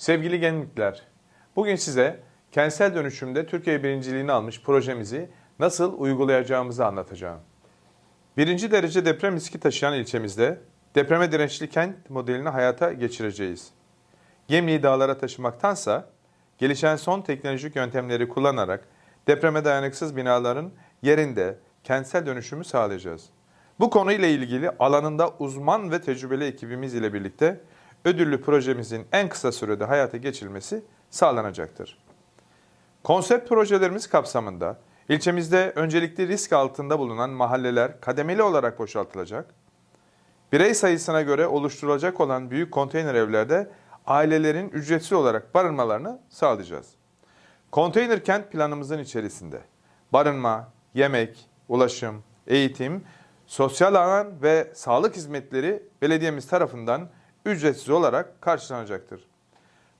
Sevgili gemlikler, bugün size kentsel dönüşümde Türkiye birinciliğini almış projemizi nasıl uygulayacağımızı anlatacağım. Birinci derece deprem riski taşıyan ilçemizde depreme dirençli kent modelini hayata geçireceğiz. Gemliği dağlara taşımaktansa gelişen son teknolojik yöntemleri kullanarak depreme dayanıksız binaların yerinde kentsel dönüşümü sağlayacağız. Bu konuyla ilgili alanında uzman ve tecrübeli ekibimiz ile birlikte ödüllü projemizin en kısa sürede hayata geçirilmesi sağlanacaktır. Konsept projelerimiz kapsamında ilçemizde öncelikli risk altında bulunan mahalleler kademeli olarak boşaltılacak. Birey sayısına göre oluşturulacak olan büyük konteyner evlerde ailelerin ücretsiz olarak barınmalarını sağlayacağız. Konteyner kent planımızın içerisinde barınma, yemek, ulaşım, eğitim, sosyal alan ve sağlık hizmetleri belediyemiz tarafından ücretsiz olarak karşılanacaktır.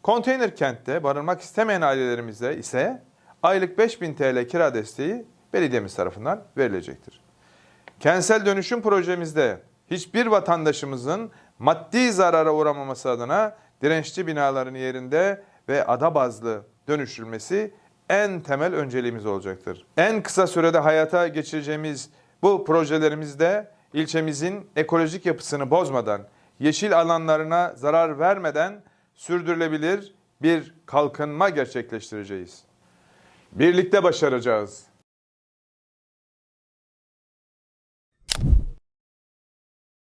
Konteyner kentte barınmak istemeyen ailelerimize ise aylık 5000 TL kira desteği belediyemiz tarafından verilecektir. Kentsel dönüşüm projemizde hiçbir vatandaşımızın maddi zarara uğramaması adına dirençli binaların yerinde ve ada bazlı dönüşülmesi en temel önceliğimiz olacaktır. En kısa sürede hayata geçireceğimiz bu projelerimizde ilçemizin ekolojik yapısını bozmadan, yeşil alanlarına zarar vermeden sürdürülebilir bir kalkınma gerçekleştireceğiz. Birlikte başaracağız.